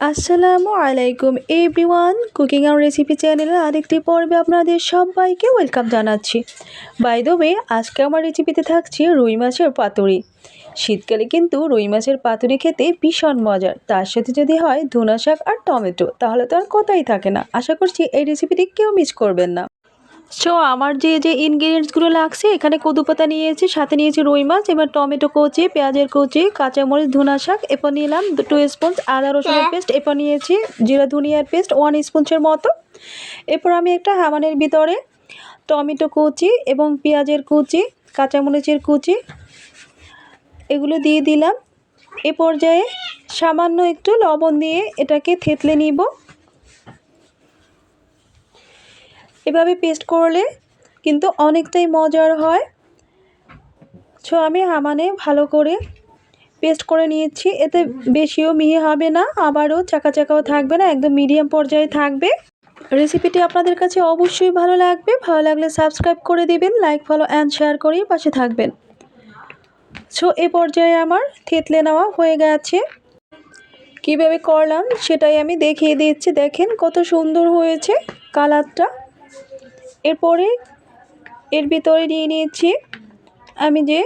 আসসালামু আলাইকুম everyone cooking আর recipe চ্যানেলের আরেকটি পর্বে আপনাদের সবাইকে ওয়েলকাম জানাচ্ছি। বাই দ্য আজকে আমার রেসিপিতে থাকছে রুই মাছের পাতুরি। শীতকালে কিন্তু রুই মাছের পাতুরি খেতে ভীষণ মজার। তার সাথে যদি হয় ধুনা শাক আর টমেটো, তাহলে তো আর কথাই থাকে না। আশা করছি এই রেসিপিটি কেউ মিস করবেন না। সো আমার যে যে ইনগ্রিডিয়েন্টসগুলো লাগছে এখানে কদু পাতা নিয়েছি সাথে নিয়েছি রুই মাছ এবার টমেটো কুচি পেঁয়াজের কুচি কাঁচামরিচ ধুনা শাক এরপর নিলাম টু স্পুন আদা রসুনের পেস্ট এরপর নিয়েছি জিরা ধনিয়ার পেস্ট ওয়ান স্পুনসের মতো। এরপর আমি একটা হামানের ভিতরে টমেটো কুচি এবং পেঁয়াজের কুচি কাঁচামরিচের কুচি এগুলো দিয়ে দিলাম। এ পর্যায়ে সামান্য একটু লবণ দিয়ে এটাকে থেতলে নিব। এভাবে পেস্ট করলে কিন্তু অনেকটাই মজার হয়। সো আমি হামানে ভালো করে পেস্ট করে নিয়েছি। এতে বেশিও মিহি হবে না, আবারও চাকা চাকাও থাকবে না, একদম মিডিয়াম পর্যায়ে থাকবে। রেসিপিটি আপনাদের কাছে অবশ্যই ভালো লাগবে। ভালো লাগলে সাবস্ক্রাইব করে দিবেন লাইক ফলো অ্যান্ড শেয়ার করেই পাশে থাকবেন। সো এ পর্যায়ে আমার থেতলে নেওয়া হয়ে গেছে। কীভাবে করলাম সেটাই আমি দেখিয়ে দিচ্ছি। দেখেন কত সুন্দর হয়েছে কালারটা। এরপরে এর ভিতরে নিয়ে নিয়েছি। আমি যে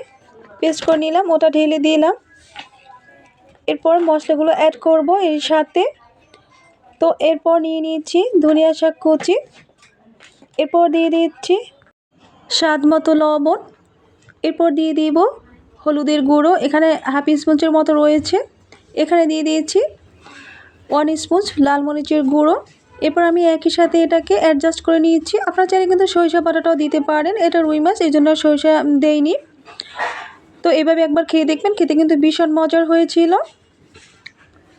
পেস্ট করে নিলাম, ওটা ঢেলে দিলাম। এরপর মশলাগুলো অ্যাড করব এর সাথে। তো এরপর নিয়ে নিয়েছি ধনিয়া শাক কুচি। এরপর দিয়ে দিচ্ছি স্বাদ মতো লবণ। এরপর দিয়ে দিব হলুদের গুঁড়ো, এখানে হাফ স্পুঞ্চের মতো রয়েছে। এখানে দিয়ে দিয়েছি ওয়ান স্পুঞ্চ লাল মরিচের গুঁড়ো। এরপর আমি একই সাথে এটাকে অ্যাডজাস্ট করে নিয়েছি। আপনারা চাইলে কিন্তু সরিষা বাটাটাও দিতে পারেন, এটা রুই মাছ, এই জন্য সরিষা দেইনি। তো এভাবে একবার খেয়ে দেখবেন, খেতে কিন্তু ভীষণ মজার হয়েছিল।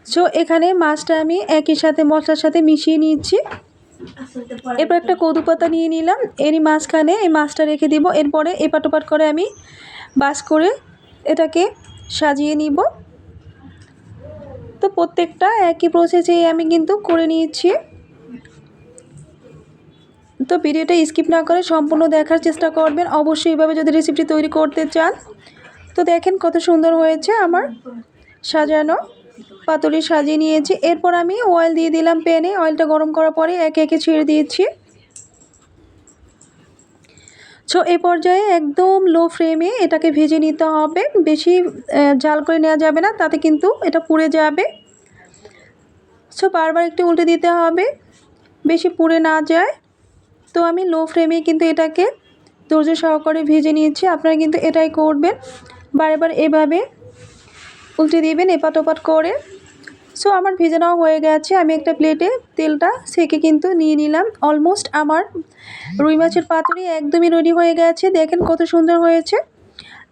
সো এখানে মাছটা আমি একই সাথে মশলার সাথে মিশিয়ে নিচ্ছি এরপর একটা কদু পাতা নিয়ে নিলাম, এরই মাঝখানে এই মাছটা রেখে দিব। এরপরে এপাট ওপাট করে আমি বাস করে এটাকে সাজিয়ে নিব। তো প্রত্যেকটা একই প্রসেসেই আমি কিন্তু করে নিয়েছি। তো ভিডিওটা স্কিপ না করে সম্পূর্ণ দেখার চেষ্টা করবেন। অবশ্যই এভাবে যদি রেসিপিটি তৈরি করতে চান, তো দেখেন কত সুন্দর হয়েছে আমার সাজানো। পাতুরি সাজিয়ে নিয়েছি। এরপর আমি অয়েল দিয়ে দিলাম প্যানে। অয়েলটা গরম করার পরে একে একে ছেড়ে দিয়েছি। সো এ পর্যায়ে একদম লো ফ্লেমে এটাকে ভেজে নিতে হবে। বেশি জাল করে নেওয়া যাবে না, তাতে কিন্তু এটা পুড়ে যাবে। সো বারবার একটু উল্টে দিতে হবে। বেশি পুড়ে না যায়। তো আমি লো ফ্লেমে কিন্তু এটাকে ধৈর্য সহকারে ভেজে নিয়েছি। আপনারা কিন্তু এটাই করবেন। বারবার এভাবে উল্টে দিবেন এপাট ওপাট করে। সো আমার ভেজে নেওয়া হয়ে গেছে। আমি একটা প্লেটে তেলটা সেকে কিন্তু নিয়ে নিলাম। অলমোস্ট আমার রুই মাছের পাতুরি একদমই রেডি হয়ে গেছে। দেখেন কত সুন্দর হয়েছে।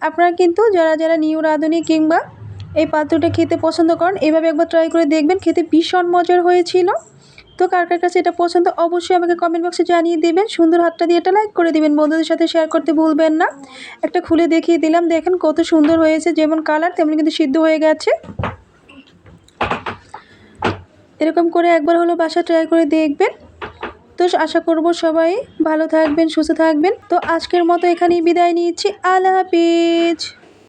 আপনারা কিন্তু যারা যারা নিউ রাঁধুনি কিংবা এই পাত্রটা খেতে পছন্দ করেন, এভাবে একবার ট্রাই করে দেখবেন। খেতে ভীষণ মজার হয়েছিল। তো কার কার কাছে এটা পছন্দ, অবশ্যই আমাকে কমেন্ট বক্সে জানিয়ে দেবেন। সুন্দর হাতটা দিয়ে এটা লাইক করে দিবেন। বন্ধুদের সাথে শেয়ার করতে ভুলবেন না। একটা খুলে দেখিয়ে দিলাম। দেখেন কত সুন্দর হয়েছে। যেমন কালার তেমনি কিন্তু সিদ্ধ হয়ে গেছে। এরকম করে একবার হলো বাসা ট্রাই করে দেখবেন। তো আশা করব সবাই ভালো থাকবেন, সুস্থ থাকবেন। তো আজকের মতো এখানেই বিদায় নিচ্ছি। আল্লাহ হাফিজ।